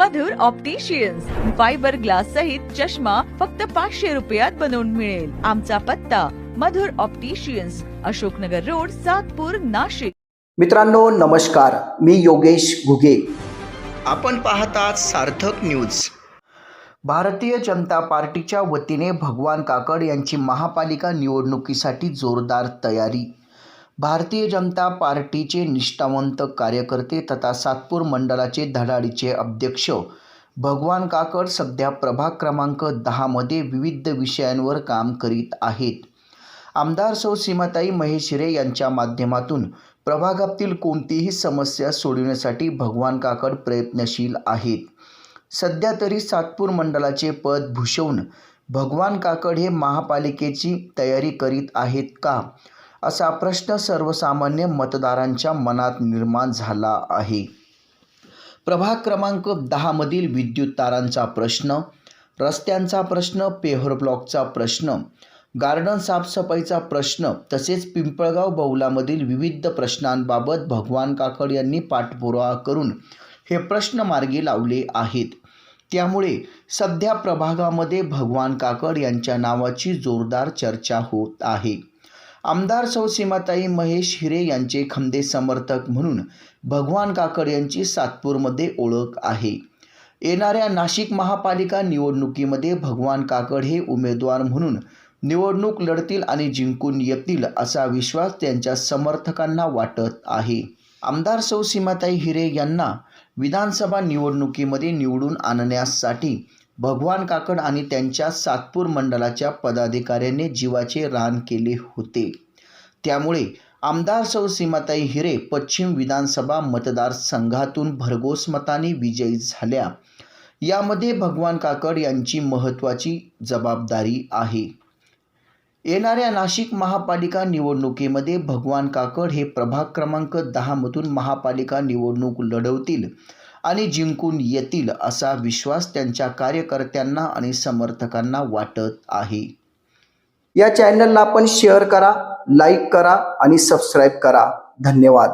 मधुर opticians fibre glass सहित चष्मा फक्त पाचशे रुपयात बनवून मिळेल. आमचा पत्ता मधुर ऑप्टिशियन्स अशोकनगर रोड सातपूर नाशिक. मित्रांनो नमस्कार. मी योगेश घुगे. आपण पाहतात सार्थक न्यूज भारतीय जनता पार्टीच्या वतीने भगवान काकड यांची महापालिका निवडणुकीसाठी जोरदार तयारी. भारतीय जनता पार्टीचे निष्ठावंत कार्यकर्ते तथा सातपूर मंडळाचे धडाडीचे अध्यक्ष. भगवान काकड सध्या प्रभाग क्रमांक दहामध्ये विविध विषयांवर काम करीत आहेत. आमदार सौ सीमाताई महेशिरे यांच्या माध्यमातून प्रभागातील कोणतीही समस्या सोडविण्यासाठी भगवान काकड प्रयत्नशील आहेत. सध्या तरी सातपूर मंडळाचे पद भूषवून भगवान काकड हे महापालिकेची तयारी करीत आहेत का? असा प्रश्न सर्वसामान्य मतदारांच्या मनात निर्माण झाला आहे. प्रभाग क्रमांक दहामधील विद्युत तारांचा प्रश्न रस्त्यांचा प्रश्न पेहर ब्लॉकचा प्रश्न गार्डन साफसफाईचा प्रश्न तसेच पिंपळगाव बौलामधील विविध प्रश्नांबाबत भगवान काकड यांनी पाठपुरावा करून हे प्रश्न मार्गी लावले आहेत. त्यामुळे सध्या प्रभागामध्ये भगवान काकड यांच्या नावाची जोरदार चर्चा होत आहे. आमदार सौ सीमाताई महेश हिरे यांचे खंदे समर्थक म्हणून भगवान काकड यांची सातपूरमध्ये ओळख आहे. येणाऱ्या नाशिक महापालिका निवडणुकीमध्ये भगवान काकड हे उमेदवार म्हणून निवडणूक लढतील आणि जिंकून येतील असा विश्वास त्यांच्या समर्थकांना वाटत आहे. आमदार सौ सीमाताई हिरे यांना विधानसभा निवडणुकीमध्ये निवडून आणण्यासाठी भगवान काकड आणि त्यांच्या सातपूर मंडळाच्या पदाधिकाऱ्यांनी जीवाचे रान केले होते. त्यामुळे आमदार सौ सीमाताई हिरे पश्चिम विधानसभा मतदारसंघातून भरघोस मताने विजयी झाल्या. यामध्ये भगवान काकड यांची महत्त्वाची जबाबदारी आहे. येणाऱ्या नाशिक महापालिका निवडणुकीमध्ये भगवान काकड हे प्रभाग क्रमांक दहामधून महापालिका निवडणूक लढवतील. आणि जिंकून येतील असा विश्वास त्यांच्या कार्यकर्त्यांना आणि समर्थकांना वाटत आहे. या चॅनलला आपण शेअर करा लाईक करा आणि सबस्क्राईब करा. धन्यवाद.